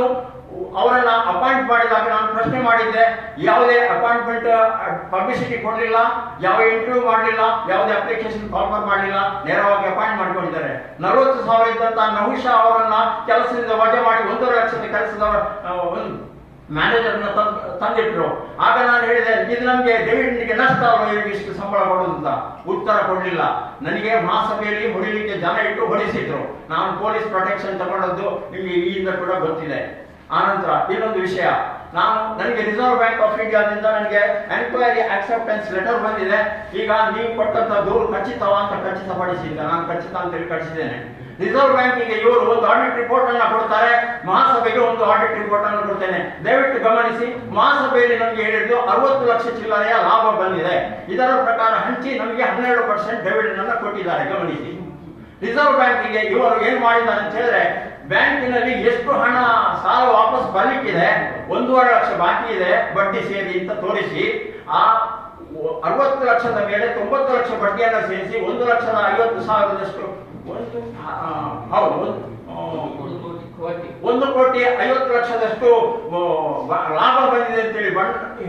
ಅವರನ್ನ ಅಪಾಯಿಂಟ್ ಮಾಡಿದಾಗ ನಾನು ಪ್ರಶ್ನೆ ಮಾಡಿದ್ದೆ. ಯಾವುದೇ ಅಪಾಯಿಂಟ್ಮೆಂಟ್ ಪಬ್ಲಿಸಿಟಿ ಕೊಡಲಿಲ್ಲ, ಯಾವ ಇಂಟರ್ವ್ಯೂ ಮಾಡಲಿಲ್ಲ, ಯಾವುದೇ ಅಪ್ಲಿಕೇಶನ್ ಫಾರ್ಮರ್ ಮಾಡಲಿಲ್ಲ, ನೇರವಾಗಿ ಅಪಾಯಿಂಟ್ ಮಾಡಿಕೊಂಡಿದ್ದಾರೆ. ನಲವತ್ತು ಸಾವಿರ ಇದ್ದಂತ ನಹುಷಾ ಅವರನ್ನ ಕೆಲಸದಿಂದ ವಜೆ ಮಾಡಿ ಒಂದೂವರೆ ಲಕ್ಷದ ಕೆಲಸದ ಮ್ಯಾನೇಜರ್ನ ತಂದಿಟ್ರು. ಆಗ ನಾನು ಹೇಳಿದೆ, ಇದು ನಮಗೆ ಡೇವಿಡ್ನಿಗೆ ನಷ್ಟ ಅವರು ಇವರಿಗೆ ಇಷ್ಟು ಸಂಬಳ ಕೊಡೋದು ಅಂತ. ಉತ್ತರ ಕೊಡಲಿಲ್ಲ. ನನಗೆ ಮಹಾಸಭೆಯಲ್ಲಿ ಹೊಡಿಲಿಕ್ಕೆ ಜನ ಇಟ್ಟು ಹೊಡಿಸಿದ್ರು. ನಾನು ಪೊಲೀಸ್ ಪ್ರೊಟೆಕ್ಷನ್ ತಗೊಂಡದ್ದು ನಿಮಗೆ ಈಗಿಂದ ಕೂಡ ಗೊತ್ತಿದೆ. ಆನಂತರ ಇನ್ನೊಂದು ವಿಷಯ. ನಾನು ನನಗೆ ರಿಸರ್ವ್ ಬ್ಯಾಂಕ್ ಆಫ್ ಇಂಡಿಯಾದಿಂದ ನನಗೆ ಎನ್ಕ್ವೈರಿ ಆಕ್ಸೆಪ್ಟೆನ್ಸ್ ಲೆಟರ್ ಬಂದಿದೆ. ಈಗ ನೀವು ಕೊಟ್ಟಂತ ದೂರು ಖಚಿತವ ಅಂತ ಖಚಿತಪಡಿಸಿದ್ದ ನಾನು ಖಚಿತ ಅಂತ ಹೇಳಿ ಕಳಿಸಿದ್ದೇನೆ ರಿಸರ್ವ್ ಬ್ಯಾಂಕಿಗೆ ಇವರು ಒಂದು ಆಡಿಟ್ ರಿಪೋರ್ಟ್ ಅನ್ನ ಕೊಡ್ತಾರೆ. ಮಹಾಸಭೆಗೆ ಒಂದು ಆಡಿಟ್ ರಿಪೋರ್ಟ್ ಅನ್ನು ಕೊಡ್ತೇನೆ. ದಯವಿಟ್ಟು ಗಮನಿಸಿ. ಮಹಾಸಭೆಯಲ್ಲಿ ನಮಗೆ ಹೇಳಿದ್ದು ಅರವತ್ತು ಲಕ್ಷ ಚಿಲ್ಲರೆಯ ಲಾಭ ಬಂದಿದೆ. ಇದರ ಪ್ರಕಾರ ಹಂಚಿ ನಮಗೆ ಹನ್ನೆರಡು ಪರ್ಸೆಂಟ್ ಡೆವಿಡೆಂಡ್ ಅನ್ನು ಕೊಟ್ಟಿದ್ದಾರೆ. ಗಮನಿಸಿ. ರಿಸರ್ವ್ ಬ್ಯಾಂಕಿಗೆ ಇವರು ಏನ್ ಮಾಡಿದ್ದಾರೆ ಅಂತ ಹೇಳಿದ್ರೆ ಬ್ಯಾಂಕಿನಲ್ಲಿ ಎಷ್ಟು ಹಣ ಸಾಲ ವಾಪಸ್ ಬರ್ಲಿಕ್ಕಿದೆ ಒಂದೂವರೆ ಲಕ್ಷ ಬಾಕಿ ಇದೆ ಬಡ್ಡಿ ಸೇರಿ ಅಂತ ತೋರಿಸಿ ಆ ಅರವತ್ತು ಲಕ್ಷದ ಮೇಲೆ ತೊಂಬತ್ತು ಲಕ್ಷ ಬಡ್ಡಿಯನ್ನು ಸೇರಿಸಿ ಒಂದು ಲಕ್ಷದ ಐವತ್ತು ಸಾವಿರದಷ್ಟು ಒಂದು ಹೌದು ಒಂದು ಕೋಟಿ ಐವತ್ತು ಲಕ್ಷದಷ್ಟು ಲಾಭ ಬಂದಿದೆ ಅಂತೇಳಿ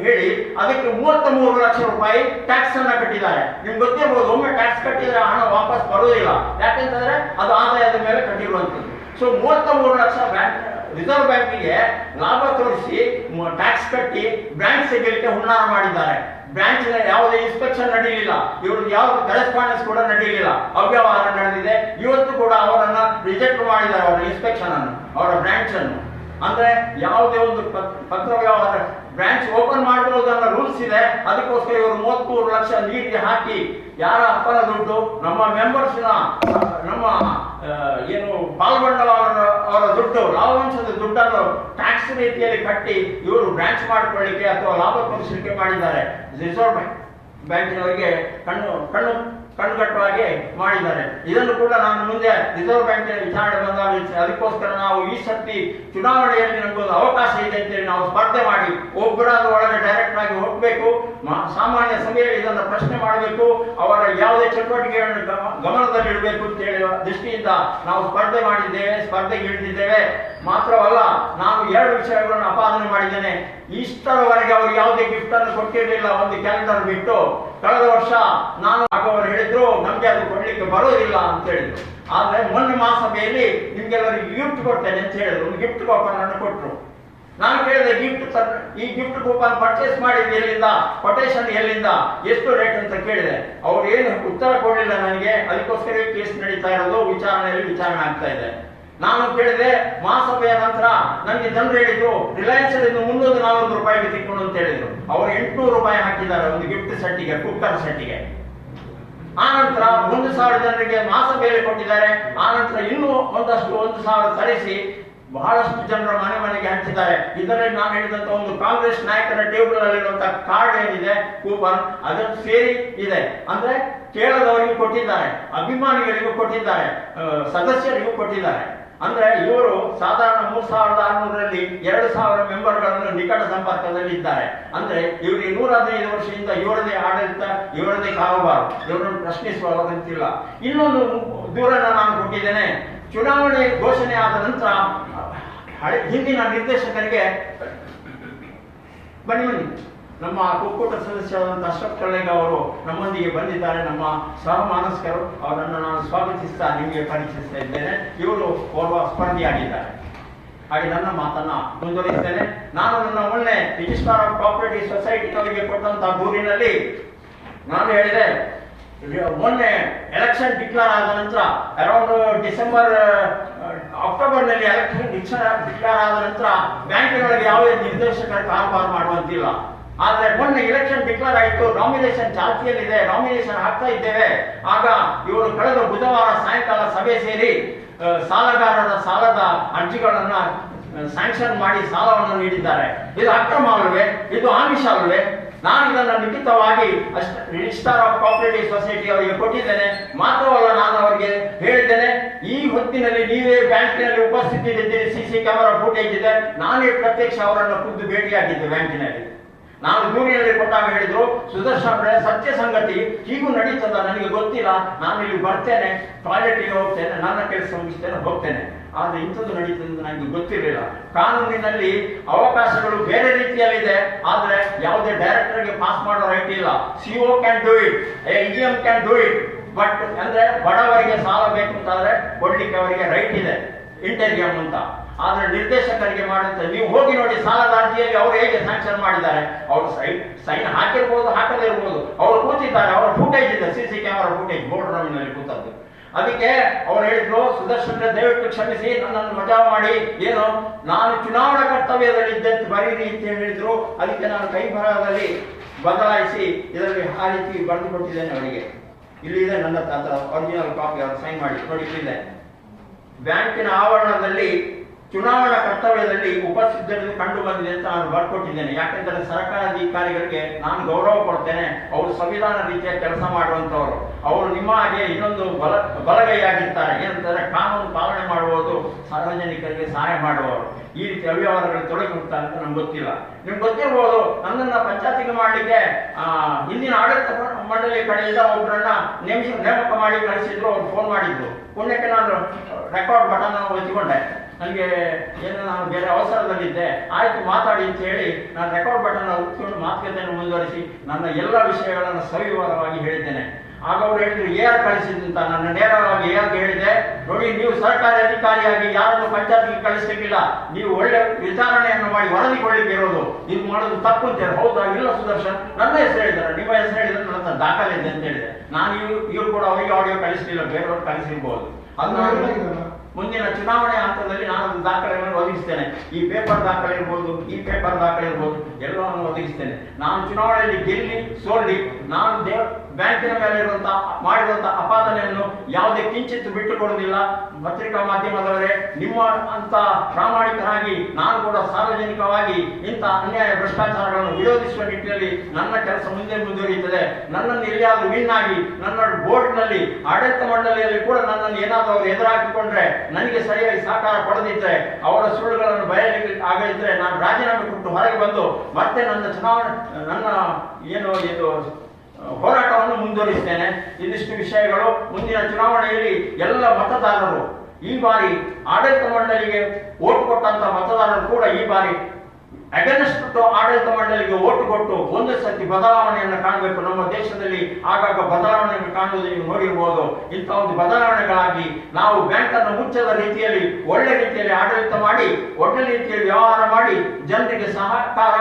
ಹೇಳಿ ಅದಕ್ಕೆ ಮೂವತ್ತ ಮೂರು ಲಕ್ಷ ರೂಪಾಯಿ ಟ್ಯಾಕ್ಸ್ ಅನ್ನ ಕಟ್ಟಿದ್ದಾರೆ. ನಿಮ್ಗೆ ಗೊತ್ತಿರಬಹುದು ಒಮ್ಮೆ ಟ್ಯಾಕ್ಸ್ ಕಟ್ಟಿದ್ರೆ ಹಣ ವಾಪಸ್ ಬರುವುದಿಲ್ಲ. ಯಾಕೆಂತಂದ್ರೆ ಅದು ಆದಾಯದ ಮೇಲೆ ಕಟ್ಟಿರುವಂಥದ್ದು. ಸೊ ಮೂವತ್ತ ಮೂರು ಲಕ್ಷ ಬ್ಯಾಂಕ್, ರಿಸರ್ವ್ ಬ್ಯಾಂಕಿಗೆ ಲಾಭ ತೋರಿಸಿ ಟ್ಯಾಕ್ಸ್ ಕಟ್ಟಿ ಬ್ಯಾಂಕ್ ಸೆಕ್ಯೂರಿಟಿ ಹುನ್ನಾರ ಮಾಡಿದ್ದಾರೆ. ಬ್ಯಾಂಕ್ ಯಾವುದೇ ಇನ್ಸ್ಪೆಕ್ಷನ್ ನಡೆಯಲಿಲ್ಲ. ಇವ್ರದ್ದು ಯಾವ ಕರೆಸ್ಪಾಂಡೆನ್ಸ್ ಕೂಡ ನಡೆಯಲಿಲ್ಲ. ಅವ್ಯವಹಾರ ನಡೆದಿದೆ. ಇವತ್ತು ಕೂಡ ಅವರನ್ನ ರಿಜೆಕ್ಟ್ ಮಾಡಿದ್ದಾರೆ ಅವರ ಇನ್ಸ್ಪೆಕ್ಷನ್ ಅನ್ನು, ಅವರ ಬ್ರಾಂಚ್ ಅನ್ನು. ಅಂದ್ರೆ ಯಾವುದೇ ಒಂದು ಪತ್ರ ವ್ಯವಹಾರ ಬ್ರಾಂಚ್ ಓಪನ್ ಮಾಡಬಹುದನ್ನ ರೂಲ್ಸ್ ಇದೆ. ಅದಕ್ಕೋಸ್ಕರ ಇವರು ಮೂವತ್ಮೂರು ಲಕ್ಷ ನೀರಿಗೆ ಹಾಕಿ, ಯಾರ ಅಪ್ಪನ ದುಡ್ಡು? ನಮ್ಮ ಮೆಂಬರ್ಸ್ ನಮ್ಮ ಏನು ಪಾಲ್ಗೊಂಡ ಅವರ ದುಡ್ಡು, ಲಾಭಾಂಶದ ದುಡ್ಡನ್ನು ಟ್ಯಾಕ್ಸ್ ರೀತಿಯಲ್ಲಿ ಕಟ್ಟಿ ಇವರು ಬ್ರಾಂಚ್ ಮಾಡಿಕೊಳ್ಳಿಕ್ಕೆ ಅಥವಾ ಲಾಭ ಪಡಿಸಲಿಕ್ಕೆ ಮಾಡಿದ್ದಾರೆ. ರಿಸರ್ವ್ ಬ್ಯಾಂಕ್ ಬ್ಯಾಂಕಿನವರಿಗೆ ಕಣ್ಣು ಕಣ್ಣು ಕಣ್ಣುಗಟ್ಟುವಾಗೆ ಮಾಡಿದ್ದಾರೆ. ಇದನ್ನು ಕೂಡ ನಾನು ಮುಂದೆ ರಿಸರ್ವ್ ಬ್ಯಾಂಕಿನ ವಿಚಾರಣೆ ಬಂದಾಗ ಅದಕ್ಕೋಸ್ಕರ ನಾವು ಈ ಸರ್ತಿ ಚುನಾವಣೆಯಲ್ಲಿ ನಮಗೊಂದು ಅವಕಾಶ ಇದೆ ಅಂತೇಳಿ ನಾವು ಸ್ಪರ್ಧೆ ಮಾಡಿ ಒಬ್ಬರಾದ ಒಳಗೆ ಡೈರೆಕ್ಟ್ ಆಗಿ ಹೋಗಬೇಕು. ಸಾಮಾನ್ಯ ಸಭೆಯಲ್ಲಿ ಇದನ್ನು ಪ್ರಶ್ನೆ ಮಾಡಬೇಕು. ಅವರ ಯಾವುದೇ ಚಟುವಟಿಕೆಗಳನ್ನು ಗಮ- ಗಮನದಲ್ಲಿಡಬೇಕು ಅಂತ ಹೇಳುವ ದೃಷ್ಟಿಯಿಂದ ನಾವು ಸ್ಪರ್ಧೆ ಮಾಡಿದ್ದೇವೆ, ಸ್ಪರ್ಧೆಗೆ ಇಳಿದಿದ್ದೇವೆ. ಮಾತ್ರವಲ್ಲ, ನಾನು ಎರಡು ವಿಷಯಗಳನ್ನು ಅಪಾದನೆ ಮಾಡಿದ್ದೇನೆ. ಇಷ್ಟರವರೆಗೆ ಅವರು ಯಾವುದೇ ಗಿಫ್ಟ್ ಅನ್ನು ಕೊಟ್ಟಿರಲಿಲ್ಲ, ಒಂದು ಕ್ಯಾಲೆಂಡರ್ ಬಿಟ್ಟು. ಕಳೆದ ವರ್ಷ ನಾನು ಅವರು ಹೇಳಿದ್ರು, ನಮ್ಗೆ ಅದು ಕೊಡ್ಲಿಕ್ಕೆ ಬರೋದಿಲ್ಲ ಅಂತ ಹೇಳಿದ್ರು. ಆದ್ರೆ ಮೊನ್ನೆ ಮಹಾಸಭೆಯಲ್ಲಿ ನಿಮ್ಗೆಲ್ಲರಿಗೆ ಗಿಫ್ಟ್ ಕೊಡ್ತೇನೆ ಅಂತ ಹೇಳಿದ್ರು. ಒಂದು ಗಿಫ್ಟ್ ಕೂಪನ್ ಅನ್ನು ಕೊಟ್ಟರು ನಾನು ಕೇಳಿದೆ ಗಿಫ್ಟ್ ಈ ಗಿಫ್ಟ್ ಕೂಪನ್ ಪರ್ಚೇಸ್ ಮಾಡಿದ ಎಲ್ಲಿಂದ? ಕೊಟೇಶನ್ ಎಲ್ಲಿಂದ? ಎಷ್ಟು ರೇಟ್ ಅಂತ ಕೇಳಿದೆ. ಅವ್ರು ಏನು ಉತ್ತರ ಕೊಡಲಿಲ್ಲ ನನಗೆ. ಅದಕ್ಕೋಸ್ಕರ ಕೇಸ್ ನಡೀತಾ ಇರೋದು. ವಿಚಾರಣೆಯಲ್ಲಿ ವಿಚಾರಣೆ ಆಗ್ತಾ ಇದೆ. ನಾನು ಕೇಳಿದೆ ಮಹಾಸಭೆಯ ನಂತರ ನನಗೆ ಜನರು ಹೇಳಿದ್ರು ರಿಲಯನ್ಸ್ ಮುನ್ನೂರು ನಾನೂರು ರೂಪಾಯಿಗೆ ತಿಕ್ಕೊಂಡು ಅಂತ ಹೇಳಿದ್ರು. ಅವರು ಎಂಟುನೂರು ರೂಪಾಯಿ ಹಾಕಿದ್ದಾರೆ ಒಂದು ಗಿಫ್ಟ್ ಸೆಟ್ಟಿಗೆ, ಕುಕ್ಕರ್ ಸೆಟ್ಟಿಗೆ. ಆ ನಂತರ ಒಂದು ಸಾವಿರ ಜನರಿಗೆ ಮಹಾಸಭೆಯಲ್ಲಿ ಕೊಟ್ಟಿದ್ದಾರೆ. ಆ ನಂತರ ಇನ್ನೂ ಒಂದಷ್ಟು, ಒಂದು ಸಾವಿರ ತರಿಸಿ ಬಹಳಷ್ಟು ಜನರ ಮನೆ ಮನೆಗೆ ಹಂಚಿದ್ದಾರೆ. ಇದರಲ್ಲಿ ನಾನು ಹೇಳಿದಂತ ಒಂದು ಕಾಂಗ್ರೆಸ್ ನಾಯಕರ ಟೇಬಲ್ ಅಲ್ಲಿರುವಂತಹ ಕಾರ್ಡ್ ಏನಿದೆ, ಕೂಪನ್, ಅದನ್ನು ಸೇರಿ ಇದೆ. ಅಂದ್ರೆ ಕೇಳದವರಿಗೂ ಕೊಟ್ಟಿದ್ದಾರೆ, ಅಭಿಮಾನಿಗಳಿಗೂ ಕೊಟ್ಟಿದ್ದಾರೆ ಸದಸ್ಯರಿಗೂ ಕೊಟ್ಟಿದ್ದಾರೆ. ಅಂದ್ರೆ ಇವರು ಸಾಧಾರಣ ಮೂರ್ ಸಾವಿರದ ಆರುನೂರರಲ್ಲಿ ಎರಡು ಸಾವಿರ ಮೆಂಬರ್ಗಳನ್ನು ನಿಕಟ ಸಂಪರ್ಕದಲ್ಲಿ ಇದ್ದಾರೆ ಅಂದ್ರೆ ಇವರಿಗೆ ನೂರ ಹದಿನೈದು ವರ್ಷದಿಂದ ಇವರದೇ ಆಡಳಿತ ಇವರದೇ ಕಾರೋಬಾರು ಇವರನ್ನು ಪ್ರಶ್ನಿಸುವ ಅಗತ್ಯವಿಲ್ಲ ಇನ್ನೊಂದು ದೂರನ್ನ ನಾನು ಕೊಟ್ಟಿದ್ದೇನೆ. ಚುನಾವಣೆ ಘೋಷಣೆ ಆದ ನಂತರ, ಹಳೆ ಹಿಂದಿನ ನಿರ್ದೇಶಕರಿಗೆ ಬನ್ನಿ ಬನ್ನಿ. ನಮ್ಮ ಒಕ್ಕೂಟ ಸದಸ್ಯರಾದಂಥ ಅಶ್ರಫ್ ಕಳ್ಳೆಗ ಅವರು ನಮ್ಮೊಂದಿಗೆ ಬಂದಿದ್ದಾರೆ. ನಮ್ಮ ಸಹಮಾನಸ್ಕರು ಅವರನ್ನು ನಾನು ಸ್ವಾಗತಿಸ್ತಾ ನಿಮಗೆ ಪರಿಚಯಿಸ್ತಾ ಇದ್ದೇನೆ. ಇವರು ಓರ್ವ ಸ್ಪರ್ಧಿಯಾಗಿದ್ದಾರೆ. ಹಾಗೆ ನನ್ನ ಮಾತನ್ನ ಮುಂದುವರಿಸ್ತೇನೆ. ನಾನು ನನ್ನ ಮೊನ್ನೆ ರಿಜಿಸ್ಟ್ರಾರ್ ಆಫ್ ಟಾಪ್ರೇಟಿವ್ ಸೊಸೈಟಿ ಅವರಿಗೆ ಕೊಟ್ಟಂತ ದೂರಿನಲ್ಲಿ ನಾನು ಹೇಳಿದೆ ಮೊನ್ನೆ ಎಲೆಕ್ಷನ್ ಡಿಕ್ಲೇರ್ ಆದ ನಂತರ ಅರೌಂಡ್ ಡಿಸೆಂಬರ್ ಅಕ್ಟೋಬರ್ನಲ್ಲಿ ಎಲೆಕ್ಷನ್ ಡಿಕ್ಲೇರ್ ಆದ ನಂತರ ಬ್ಯಾಂಕಿನೊಳಗೆ ಯಾವುದೇ ನಿರ್ದೇಶಕರ ಕಾರವಾರ ಮಾಡುವಂತಿಲ್ಲ. ಆದ್ರೆ ಮೊನ್ನೆ ಎಲೆಕ್ಷನ್ ಡಿಕ್ಲೇರ್ ಆಯಿತು ನಾಮಿನೇಷನ್ ಚಾಲ್ತಿಯಲ್ಲಿದೆ ನಾಮಿನೇಷನ್ ಹಾಕ್ತಾ ಇದ್ದೇವೆ. ಆಗ ಇವರು ಕಳೆದ ಬುಧವಾರ ಸಾಯಂಕಾಲ ಸಭೆ ಸೇರಿ ಸಾಲಗಾರರ ಸಾಲದ ಅರ್ಜಿಗಳನ್ನ ಸ್ಯಾಂಕ್ಷನ್ ಮಾಡಿ ಸಾಲವನ್ನು ನೀಡಿದ್ದಾರೆ. ಇದು ಅಕ್ರಮ ಅಲ್ವೇ? ಇದು ಆಮಿಷ ಅಲ್ವೇ? ನಾನು ಇದನ್ನು ಲಿಖಿತವಾಗಿ ರಿಜಿಸ್ಟಾರ್ ಆಫ್ ಕೋಆಪರೇಟಿವ್ ಸೊಸೈಟಿ ಅವರಿಗೆ ಕೊಟ್ಟಿದ್ದೇನೆ. ಮಾತ್ರವಲ್ಲ ನಾನು ಅವರಿಗೆ ಹೇಳಿದ್ದೇನೆ, ಈ ಹೊತ್ತಿನಲ್ಲಿ ನೀವೇ ಬ್ಯಾಂಕಿನಲ್ಲಿ ಉಪಸ್ಥಿತಿಯಲ್ಲಿದ್ದೀರಿ ಸಿ ಸಿ ಕ್ಯಾಮೆರಾ ಫುಟೇಜ್ ಇದೆ. ನಾನೇ ಪ್ರತ್ಯಕ್ಷ ಅವರನ್ನು ಖುದ್ದು ಭೇಟಿಯಾಗಿದ್ದೆ ಬ್ಯಾಂಕಿನಲ್ಲಿ. ನಾನು ಭೂಮಿಯಲ್ಲಿ ಕೊಟ್ಟಾಗ ಹೇಳಿದ್ರು ಸುದರ್ಶನ್ ಸತ್ಯ ಸಂಗತಿ ಹೀಗೂ ನಡೀತದ ನನಗೆ ಗೊತ್ತಿಲ್ಲ. ನಾನು ಇಲ್ಲಿ ಬರ್ತೇನೆ ಟಾಯ್ಲೆಟ್ಗೆ ಹೋಗ್ತೇನೆ, ನನ್ನ ಕೆಲಸ ಮುಗಿಸ್ತೇನೆ, ಹೋಗ್ತೇನೆ. ಆದರೆ ಇಂಥದ್ದು ನಡೀತದೆ ನನಗೆ ಗೊತ್ತಿರಲಿಲ್ಲ. ಕಾನೂನಿನಲ್ಲಿ ಅವಕಾಶಗಳು ಬೇರೆ ರೀತಿಯಲ್ಲಿದೆ, ಆದರೆ ಯಾವುದೇ ಡೈರೆಕ್ಟರ್ಗೆ ಪಾಸ್ ಮಾಡೋ ರೈಟ್ ಇಲ್ಲ. CO can do it M can do it but ಅಂದ್ರೆ ಬಡವರಿಗೆ ಸಾಲ ಬೇಕು ಅಂತಾದ್ರೆ ಕೊಡ್ಲಿಕ್ಕೆ ಅವರಿಗೆ ರೈಟ್ ಇದೆ. ಇಂಟೆರಿಯಂ ಅಂತ. ಆದ್ರೆ ನಿರ್ದೇಶಕರಿಗೆ ಮಾಡುವಂತ ನೀವು ಹೋಗಿ ನೋಡಿ ಸಾಲದ ಅರ್ಜಿಯಲ್ಲಿ ಅವರು ಹೇಗೆ ಸ್ಯಾಂಕ್ಷನ್ ಮಾಡಿದ್ದಾರೆ. ಅವರು ಸೈನ್ ಸೈನ್ ಹಾಕಿರ್ಬೋದು, ಹಾಕದೇ ಇರ್ಬೋದು. ಅವರು ಕೂತಿದ್ದಾರೆ, ಅವರ ಫುಟೇಜ್ ಇದೆ C C camera footage board ರೂಮಿನಲ್ಲಿ ಕೂತದ್ದು. ಅದಕ್ಕೆ ಅವ್ರು ಹೇಳಿದ್ರು, ಸುದರ್ಶನ ದಯವಿಟ್ಟು ಕ್ಷಮಿಸಿ, ನನ್ನನ್ನು ಮಜಾ ಮಾಡಿ. ಏನು? ನಾನು ಚುನಾವಣಾ ಕರ್ತವ್ಯದಲ್ಲಿದ್ದೆ ಅಂತ ಬರೀರಿ ಅಂತ ಹೇಳಿದ್ರು. ಅದಕ್ಕೆ ನಾನು ಕೈ ಬರಹದಲ್ಲಿ ಬದಲಾಯಿಸಿ ಇದರಲ್ಲಿ ಆ ರೀತಿ ಬರೆದು ಕೊಟ್ಟಿದ್ದೇನೆ ಅವರಿಗೆ. ಇಲ್ಲಿ ಇದೆ ನನ್ನ ಹತ್ರ ಒರಿಜಿನಲ್ ಕಾಪಿ ಅವರು ಸೈನ್ ಮಾಡಿ. ನೋಡಿ ಇಲ್ಲಿದೆ ಬ್ಯಾಂಕಿನ ಆವರಣದಲ್ಲಿ ಚುನಾವಣಾ ಕರ್ತವ್ಯದಲ್ಲಿ ಉಪಸ್ಥಿತರಲ್ಲಿ ಕಂಡು ಬಂದಿದೆ ಅಂತ ನಾನು ಬರ್ಕೊಟ್ಟಿದ್ದೇನೆ. ಯಾಕೆಂದರೆ ಸರ್ಕಾರಾಧಿಕಾರಿಗಳಿಗೆ ನಾನು ಗೌರವ ಕೊಡ್ತೇನೆ. ಅವರು ಸಂವಿಧಾನ ರೀತಿಯ ಕೆಲಸ ಮಾಡುವಂತವರು ಅವರು ನಿಮ್ಮ ಹಾಗೆ ಇನ್ನೊಂದು ಬಲ, ಬಲಗೈಯಾಗಿರ್ತಾರೆ. ಏನಂತಂದ್ರೆ ಕಾನೂನು ಪಾಲನೆ ಮಾಡುವುದು ಸಾರ್ವಜನಿಕರಿಗೆ ಸಹಾಯ ಮಾಡುವವರು. ಈ ರೀತಿ ಅವ್ಯವಹಾರಗಳು ತೊಡಗಿರ್ತಾರೆ ಅಂತ ನಮ್ಗೆ ಗೊತ್ತಿಲ್ಲ. ನಿಮ್ಗೆ ಗೊತ್ತಿರ್ಬೋದು, ನನ್ನನ್ನು ಪಂಚಾಯತಿಗೆ ಮಾಡಲಿಕ್ಕೆ ಹಿಂದಿನ ಆಡಳಿತ ಮಂಡಳಿ ಕಡೆಯಿಂದ ಒಬ್ಬರನ್ನ ನೇಮಕ ಮಾಡಿ ಕಳಿಸಿದ್ರು, ಅವ್ರು ಫೋನ್ ಮಾಡಿದ್ರು. ಪುಣ್ಯಕ್ಕೆ ನಾನು ರೆಕಾರ್ಡ್ ಬಟನ್ ಒತ್ತಿಕೊಂಡೆ ನನಗೆ ಏನು ನಾನು ಬೇರೆ ಅವಸರದಲ್ಲಿದ್ದೆ ಆಯ್ತು ಮಾತಾಡಿ ಅಂತ ಹೇಳಿ ನಾನು ರೆಕಾರ್ಡ್ ಬಟನ್ ಉತ್ಕೊಂಡು ಮಾತುಕತೆಯನ್ನು ಮುಂದುವರಿಸಿ ನನ್ನ ಎಲ್ಲ ವಿಷಯಗಳನ್ನು ಸವಿವರವಾಗಿ ಹೇಳಿದ್ದೇನೆ. ಆಗ ಅವರು ಹೇಳಿದ್ರು ಏರ್ ಕಳಿಸಿದ್ರು ಅಂತ. ನನ್ನ ನೇರವಾಗಿ ಏರ್ಗೆ ಹೇಳಿದೆ ನೋಡಿ ನೀವು ಸರ್ಕಾರಿ ಅಧಿಕಾರಿಯಾಗಿ ಯಾರನ್ನು ಪಂಚಾಯತ್ಗೆ ಕಳಿಸ್ಲಿಕ್ಕಿಲ್ಲ. ನೀವು ಒಳ್ಳೆ ವಿಚಾರಣೆಯನ್ನು ಮಾಡಿ ವರದಿ ಕೊಡ್ಲಿಕ್ಕೆ ಇರೋದು ನೀವು ಮಾಡೋದು ತಪ್ಪು ಅಂತ ಹೇಳಿ. ಹೌದಾ? ಇಲ್ಲ ಸುದರ್ಶನ್. ನನ್ನ ಹೆಸರು ಹೇಳಿದ್ದಾರೆ ನಿಮ್ಮ ಹೆಸರು ಹೇಳಿದ್ರೆ ನನ್ನ ಹತ್ರ ದಾಖಲೆ ಇದೆ ಅಂತ ಹೇಳಿದೆ. ನಾನು ಇವ್ರು ಇವ್ರು ಕೂಡ ಅವರಿಗೆ ಆಡಿಯೋ ಕಳಿಸ್ಲಿಲ್ಲ ಬೇರೆಯವ್ರು ಕಳಿಸಿರ್ಬೋದು. ಅದನ್ನ ನಾನು ಮುಂದಿನ ಚುನಾವಣೆ ಹಂತದಲ್ಲಿ ನಾನು ಒಂದು ದಾಖಲೆಗಳನ್ನು ಒದಗಿಸ್ತೇನೆ. ಈ ಪೇಪರ್ ದಾಖಲೆ ಇರ್ಬೋದು, ಈ ಪೇಪರ್ ದಾಖಲೆ ಇರ್ಬೋದು, ಎಲ್ಲವನ್ನು ಒದಗಿಸ್ತೇನೆ. ನಾನು ಚುನಾವಣೆಯಲ್ಲಿ ಗೆಲ್ಲಿ, ಸೋಲ್ಲಿ, ನಾನು ದೇವ ಬ್ಯಾಂಕಿನ ಮೇಲೆ ಇರುವಂತಹ ಮಾಡಿರುವಂತಹ ಅಪಾದನೆಯನ್ನು ಯಾವುದೇ ಕಿಂಚಿತ್ತು ಬಿಟ್ಟು ಕೊಡುವುದಿಲ್ಲ. ಪತ್ರಿಕಾ ಮಾಧ್ಯಮದವರೇ, ನಿಮ್ಮ ಅಂತ ಪ್ರಾಮಾಣಿಕರಾಗಿ ನಾನು ಕೂಡ ಸಾರ್ವಜನಿಕವಾಗಿ ಇಂಥ ಅನ್ಯಾಯ ಭ್ರಷ್ಟಾಚಾರಗಳನ್ನು ವಿರೋಧಿಸುವ ನಿಟ್ಟಿನಲ್ಲಿ ನನ್ನ ಕೆಲಸ ಮುಂದೆ ಮುಂದುವರಿಯುತ್ತದೆ. ನನ್ನನ್ನು ಎಲ್ಲಿಯಾದರೂ ವಿನ್ ಆಗಿ, ನನ್ನ ಬೋರ್ಡ್ನಲ್ಲಿ, ಆಡಳಿತ ಮಂಡಳಿಯಲ್ಲಿ ಕೂಡ ನನ್ನನ್ನು ಏನಾದರೂ ಅವರು ಎದುರಾಕಿಕೊಂಡ್ರೆ ನನಗೆ ಸರಿಯಾಗಿ ಸಹಕಾರ ಕೊಡದಿದ್ದರೆ ಅವರ ಸುಳ್ಳುಗಳನ್ನು ಬಯಲಿಕ್ಕೆ ಆಗದಿದ್ದರೆ ನಾನು ರಾಜೀನಾಮೆ ಕೊಟ್ಟು ಹೊರಗೆ ಬಂದು ಮತ್ತೆ ನನ್ನ ಚುನಾವಣೆ, ನನ್ನ ಏನು ಇದು ಹೋರಾಟವನ್ನು ಮುಂದುವರಿಸುತ್ತೇನೆ ಇದಿಷ್ಟು ವಿಷಯಗಳು ಮುಂದಿನ ಚುನಾವಣೆಯಲ್ಲಿ ಎಲ್ಲ ಮತದಾರರು ಈ ಬಾರಿ ಆಡಳಿತ ಮಂಡಳಿಗೆ ಓಟ್ ಕೊಟ್ಟಂತ ಮತದಾರರು ಕೂಡ ಈ ಬಾರಿ ಅಗೇನೆಸ್ಟ್ ಆಡಳಿತ ಮಂಡಳಿಗೆ ಓಟು ಕೊಟ್ಟು ಒಂದು ಸತಿ ಬದಲಾವಣೆಯನ್ನು ಕಾಣಬೇಕು. ನಮ್ಮ ದೇಶದಲ್ಲಿ ಆಗಾಗ ಬದಲಾವಣೆಯನ್ನು ಕಾಣುವುದು ನೀವು ನೋಡಿರಬಹುದು ಇಂಥ ಒಂದು ಬದಲಾವಣೆಗಳಾಗಿ ನಾವು ಬ್ಯಾಂಕ್ ಅನ್ನು ಮುಚ್ಚದ ರೀತಿಯಲ್ಲಿ, ಒಳ್ಳೆ ರೀತಿಯಲ್ಲಿ ಆಡಳಿತ ಮಾಡಿ, ಒಳ್ಳೆ ರೀತಿಯಲ್ಲಿ ವ್ಯವಹಾರ ಮಾಡಿ, ಜನರಿಗೆ ಸಹಕಾರ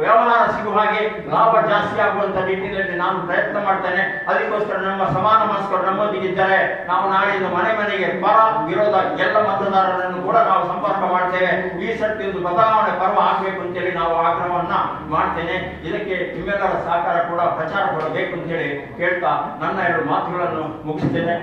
ವ್ಯವಹಾರ ಸಿಗುವ ಹಾಗೆ ಲಾಭ ಜಾಸ್ತಿ ಆಗುವಂತ ನಿಟ್ಟಿನಲ್ಲಿ ನಾನು ಪ್ರಯತ್ನ ಮಾಡ್ತೇನೆ. ಅದಕ್ಕೋಸ್ಕರ ನಮ್ಮ ಸಮಾನ ಮನಸ್ಕರು ನಮ್ಮೊಂದಿಗಿದ್ದಾರೆ ನಾವು ನಾಳೆಯಿಂದ ಮನೆ ಮನೆಗೆ ಪರ ವಿರೋಧ ಎಲ್ಲ ಮತದಾರರನ್ನು ಕೂಡ ನಾವು ಸಂಪರ್ಕ ಮಾಡ್ತೇವೆ. ಈ ಸರ್ತಿ ಒಂದು ಬದಲಾವಣೆ ಪರ್ವ ಆಗಬೇಕು ಅಂತೇಳಿ ನಾವು ಆಗ್ರಹವನ್ನ ಮಾಡ್ತೇನೆ. ಇದಕ್ಕೆ ನಿಮ್ಮೆಲ್ಲರ ಸಹಕಾರ ಕೂಡ ಪ್ರಚಾರ ಕೊಡಬೇಕು ಅಂತೇಳಿ ಕೇಳ್ತಾ ನನ್ನ ಎರಡು ಮಾತುಗಳನ್ನು ಮುಗಿಸ್ತೇನೆ.